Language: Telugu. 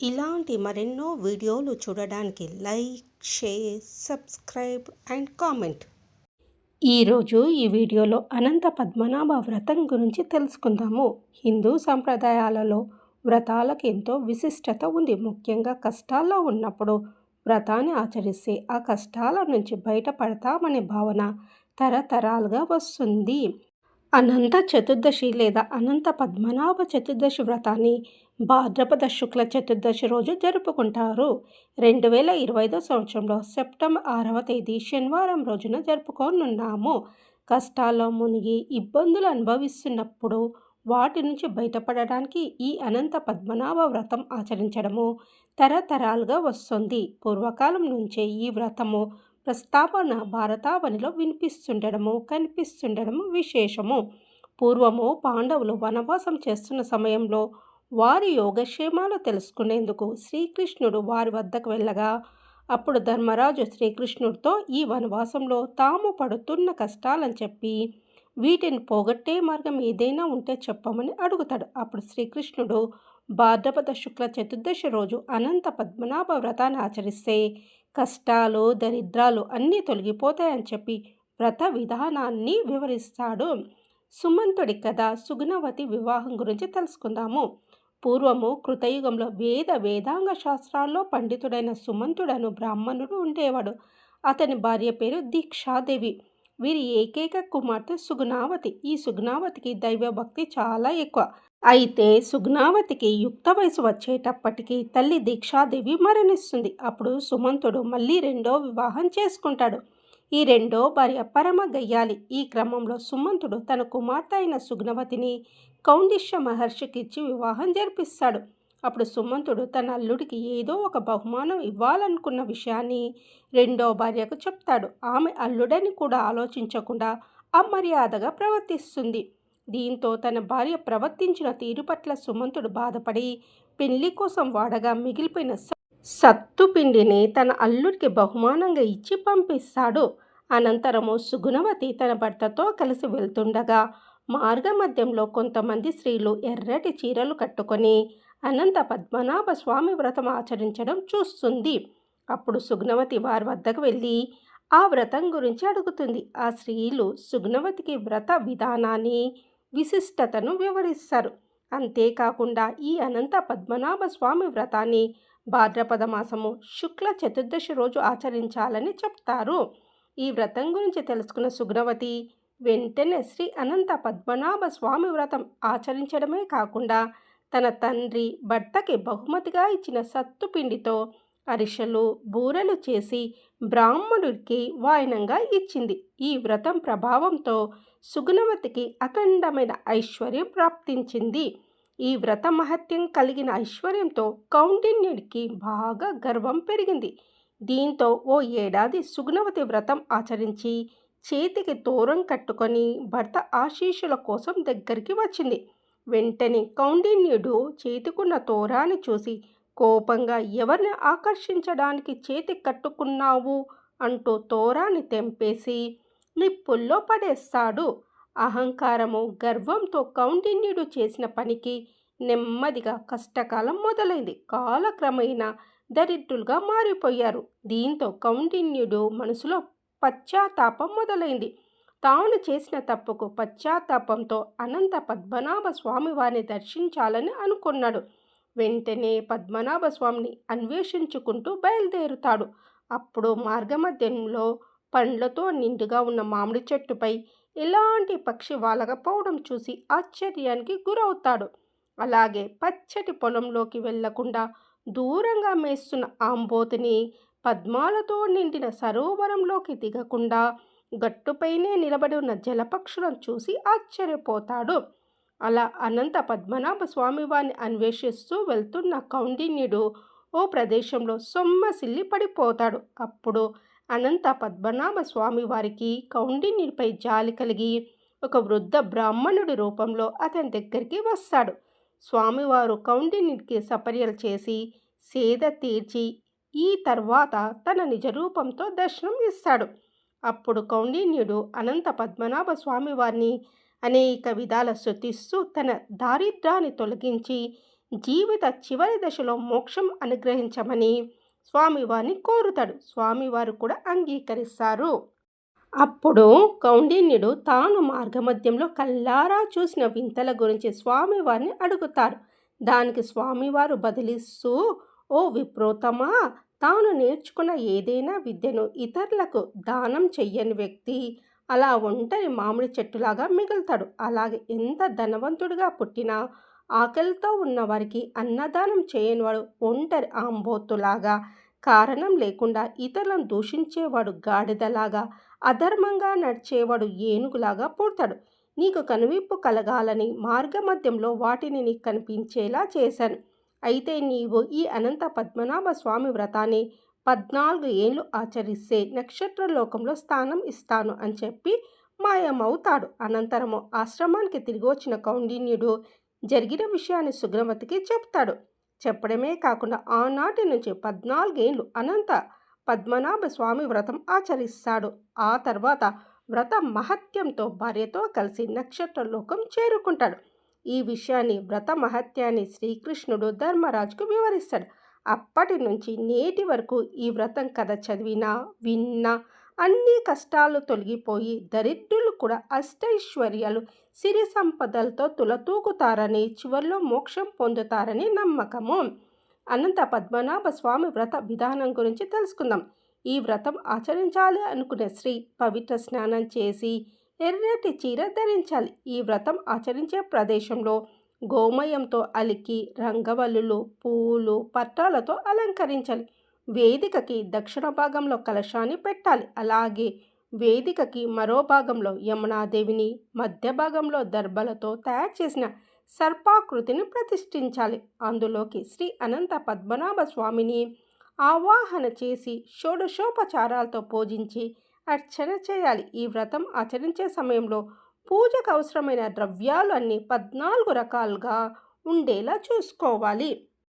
ఇలాంటి మరెన్నో వీడియోలు చూడడానికి like share subscribe and comment. ఈరోజు ఈ వీడియోలో అనంత పద్మనాభ వ్రతం గురించి తెలుసుకుందాము. హిందూ సంప్రదాయాలలో వ్రతాలకు ఎంతో విశిష్టత ఉంది. ముఖ్యంగా కష్టాల్లో ఉన్నప్పుడు వ్రతాన్ని ఆచరిస్తే ఆ కష్టాల నుంచి బయటపడతామనే భావన తరతరాలుగా వస్తుంది. అనంత చతుర్దశి లేదా అనంత పద్మనాభ చతుర్దశి వ్రతాన్ని భాద్రపద శుక్ల చతుర్దశి రోజు జరుపుకుంటారు. రెండు వేల ఇరవై ఐదో సంవత్సరంలో సెప్టెంబర్ ఆరవ తేదీ శనివారం రోజున జరుపుకోనున్నాము. కష్టాల్లో మునిగి ఇబ్బందులు అనుభవిస్తున్నప్పుడు వాటి నుంచి బయటపడడానికి ఈ అనంత పద్మనాభ వ్రతం ఆచరించడము తరతరాలుగా వస్తుంది. పూర్వకాలం నుంచే ఈ వ్రతము ప్రస్తావన భారతావనిలో వినిపిస్తుండడము కనిపిస్తుండడము విశేషము. పూర్వము పాండవులు వనవాసం చేస్తున్న సమయంలో వారి యోగక్షేమాలు తెలుసుకునేందుకు శ్రీకృష్ణుడు వారి వద్దకు వెళ్ళగా అప్పుడు ధర్మరాజు శ్రీకృష్ణుడితో ఈ వనవాసంలో తాము పడుతున్న కష్టాలని చెప్పి వీటిని పోగొట్టే మార్గం ఏదైనా ఉంటే చెప్పమని అడుగుతాడు అప్పుడు శ్రీకృష్ణుడు భాద్రపద శుక్ల చతుర్దశి రోజు అనంత పద్మనాభ వ్రతాన్ని ఆచరిస్తే కష్టాలు దరిద్రాలు అన్నీ తొలగిపోతాయని చెప్పి వ్రత విధానాన్ని వివరిస్తాడు. సుమంతుడి కథ సుగుణవతి వివాహం గురించి తెలుసుకుందాము. పూర్వము కృతయుగంలో వేద వేదాంగ శాస్త్రాల్లో పండితుడైన సుమంతుడను బ్రాహ్మణుడు ఉండేవాడు. అతని భార్య పేరు దీక్షాదేవి. వీరి ఏకైక కుమార్తె సుగుణావతి. ఈ సుగుణావతికి దైవభక్తి చాలా ఎక్కువ. అయితే సుగ్నావతికి యుక్త వయసు వచ్చేటప్పటికి తల్లి దీక్షాదేవి మరణిస్తుంది. అప్పుడు సుమంతుడు మళ్ళీ రెండో వివాహం చేసుకుంటాడు. ఈ రెండో భార్య పరమ గయ్యాలి. ఈ క్రమంలో సుమంతుడు తన కుమార్తె అయిన సుగ్నవతిని కౌండిష్య మహర్షికిచ్చి వివాహం జరిపిస్తాడు. అప్పుడు సుమంతుడు తన అల్లుడికి ఏదో ఒక బహుమానం ఇవ్వాలనుకున్న విషయాన్ని రెండో భార్యకు చెప్తాడు. ఆమె అల్లుడని కూడా ఆలోచించకుండా అమర్యాదగా ప్రవర్తిస్తుంది. దీంతో తన భార్య ప్రవర్తించిన తీరు పట్ల సుమంతుడు బాధపడి పెళ్ళి కోసం వాడగా మిగిలిపోయిన సత్తు పిండిని తన అల్లుడికి బహుమానంగా ఇచ్చి పంపిస్తాడు. అనంతరము సుగుణవతి తన భర్తతో కలిసి వెళ్తుండగా మార్గమధ్యంలో కొంతమంది స్త్రీలు ఎర్రటి చీరలు కట్టుకొని అనంత పద్మనాభ స్వామి వ్రతం ఆచరించడం చూస్తుంది. అప్పుడు సుగ్నవతి వారి వద్దకు వెళ్ళి ఆ వ్రతం గురించి అడుగుతుంది. ఆ స్త్రీలు సుగ్నవతికి వ్రత విధానాన్ని విశిష్టతను వివరిస్తారు. అంతేకాకుండా ఈ అనంత పద్మనాభ స్వామి వ్రతాన్ని భాద్రపద మాసము శుక్ల చతుర్దశి రోజు ఆచరించాలని చెప్తారు. ఈ వ్రతం గురించి తెలుసుకున్న సుగ్రవతి వెంటనే శ్రీ అనంత పద్మనాభ స్వామి వ్రతం ఆచరించడమే కాకుండా తన తండ్రి భర్తకి బహుమతిగా ఇచ్చిన సత్తుపిండితో అరిషలు బూరెలు చేసి బ్రాహ్మణుడికి వాయనంగా ఇచ్చింది. ఈ వ్రతం ప్రభావంతో సుగుణవతికి అఖండమైన ఐశ్వర్యం ప్రాప్తించింది. ఈ వ్రత మహత్యం కలిగిన ఐశ్వర్యంతో కౌండిన్యుడికి బాగా గర్వం పెరిగింది. దీంతో ఓ ఏడాది సుగుణవతి వ్రతం ఆచరించి చేతికి తోరం కట్టుకొని భర్త ఆశీషుల కోసం దగ్గరికి వచ్చింది. వెంటనే కౌండిన్యుడు చేతికున్న తోరాన్ని చూసి కోపంగా ఎవరిని ఆకర్షించడానికి చేతి కట్టుకున్నావు? అంటూ తోరాన్ని తెంపేసి నిప్పుల్లో పడేస్తాడు. అహంకారము గర్వంతో కౌండిన్యుడు చేసిన పనికి నెమ్మదిగా కష్టకాలం మొదలైంది. కాలక్రమేణా దరిద్రులుగా మారిపోయారు. దీంతో కౌండిన్యుడు మనసులో పశ్చాత్తాపం మొదలైంది. తాను చేసిన తప్పుకు పశ్చాత్తాపంతో అనంత పద్మనాభ స్వామి వారిని దర్శించాలని అనుకున్నాడు. వెంటనే పద్మనాభ స్వామిని అన్వేషించుకుంటూ బయలుదేరుతాడు. అప్పుడు మార్గమధ్యంలో పండ్లతో నిండుగా ఉన్న మామిడి చెట్టుపై ఎలాంటి పక్షి వాలకపోవడం చూసి ఆశ్చర్యానికి గురవుతాడు. అలాగే పచ్చటి పొలంలోకి వెళ్ళకుండా దూరంగా మేస్తున్న ఆంబోతిని పద్మాలతో నిండిన సరోవరంలోకి దిగకుండా గట్టుపైనే నిలబడి ఉన్న జలపక్షులను చూసి ఆశ్చర్యపోతాడు. అలా అనంత పద్మనాభ స్వామివారిని అన్వేషిస్తూ వెళ్తున్న కౌండిన్యుడు ఓ ప్రదేశంలో సొమ్మసిల్లి పడిపోతాడు. అప్పుడు అనంత పద్మనాభ స్వామి వారికి కౌండిన్యుడిపై జాలి కలిగి ఒక వృద్ధ బ్రాహ్మణుడి రూపంలో అతని దగ్గరికి వస్తాడు. స్వామివారు కౌండిన్యుడికి సపర్యలు చేసి సేద తీర్చి ఈ తర్వాత తన నిజరూపంతో దర్శనం ఇస్తాడు. అప్పుడు కౌండిన్యుడు అనంత పద్మనాభ స్వామి వారిని అనేక విధాల శృతిస్తూ తన దారిద్రాన్ని తొలగించి జీవిత చివరి దశలో మోక్షం అనుగ్రహించమని స్వామివారిని కోరుతాడు. స్వామివారు కూడా అంగీకరిస్తారు. అప్పుడు కౌండిన్యుడు తాను మార్గమధ్యంలో కల్లారా చూసిన వింతల గురించి స్వామివారిని అడుగుతారు దానికి స్వామివారు బదిలిస్తూ ఓ విప్రోతమా! తాను నేర్చుకున్న ఏదైనా విద్యను ఇతరులకు దానం చెయ్యని వ్యక్తి అలా ఒంటరి మామిడి చెట్టులాగా మిగులుతాడు. అలాగే ఎంత ధనవంతుడిగా పుట్టినా ఆకలితో ఉన్నవారికి అన్నదానం చేయనివాడు ఒంటరి ఆంబోతులాగా కారణం లేకుండా ఇతరులను దూషించేవాడు గాడిదలాగా అధర్మంగా నడిచేవాడు ఏనుగులాగా పుడతాడు. నీకు కనువిప్పు కలగాలని మార్గమధ్యంలో వాటిని నీకు కనిపించేలా చేశాను. అయితే నీవు ఈ అనంత పద్మనాభ స్వామి వ్రతాన్ని పద్నాలుగు ఏళ్ళు ఆచరిస్తే నక్షత్ర లోకంలో స్థానం ఇస్తాను అని చెప్పి మాయమవుతాడు. అనంతరము ఆశ్రమానికి తిరిగి వచ్చిన కౌండిన్యుడు జరిగిన విషయాన్ని సుగ్రమతికి చెప్తాడు. చెప్పడమే కాకుండా ఆనాటి నుంచి పద్నాలుగేళ్ళు అనంత పద్మనాభ స్వామి వ్రతం ఆచరిస్తాడు. ఆ తర్వాత వ్రత మహత్యంతో భార్యతో కలిసి నక్షత్రలోకం చేరుకుంటాడు. ఈ విషయాన్ని వ్రత మహత్యాన్ని శ్రీకృష్ణుడు ధర్మరాజుకు వివరిస్తాడు. అప్పటి నుంచి నేటి వరకు ఈ వ్రతం కథ చదివినా విన్నా అన్ని కష్టాలు తొలగిపోయి దరిద్రులు కూడా అష్టైశ్వర్యాలు సిరి సంపదలతో తులతూగుతారని చివరిలో మోక్షం పొందుతారని నమ్మకము. అనంత పద్మనాభ స్వామి వ్రత విధానం గురించి తెలుసుకుందాం. ఈ వ్రతం ఆచరించాలి అనుకునే స్త్రీ పవిత్ర స్నానం చేసి ఎర్రటి చీర ధరించాలి. ఈ వ్రతం ఆచరించే ప్రదేశంలో గోమయంతో అలికి రంగవల్లులు పూలు పట్టాలతో అలంకరించాలి. వేదికకి దక్షిణ భాగంలో కలశాన్ని పెట్టాలి. అలాగే వేదికకి మరో భాగంలో యమునాదేవిని మధ్య భాగంలో దర్భలతో తయారు చేసిన సర్పాకృతిని ప్రతిష్ఠించాలి. అందులోకి శ్రీ అనంత పద్మనాభ స్వామిని ఆవాహన చేసి షోడశోపచారాలతో పూజించి అర్చన చేయాలి. ఈ వ్రతం ఆచరించే సమయంలో పూజకు అవసరమైన ద్రవ్యాలు అన్నీ పద్నాలుగు రకాలుగా ఉండేలా చూసుకోవాలి.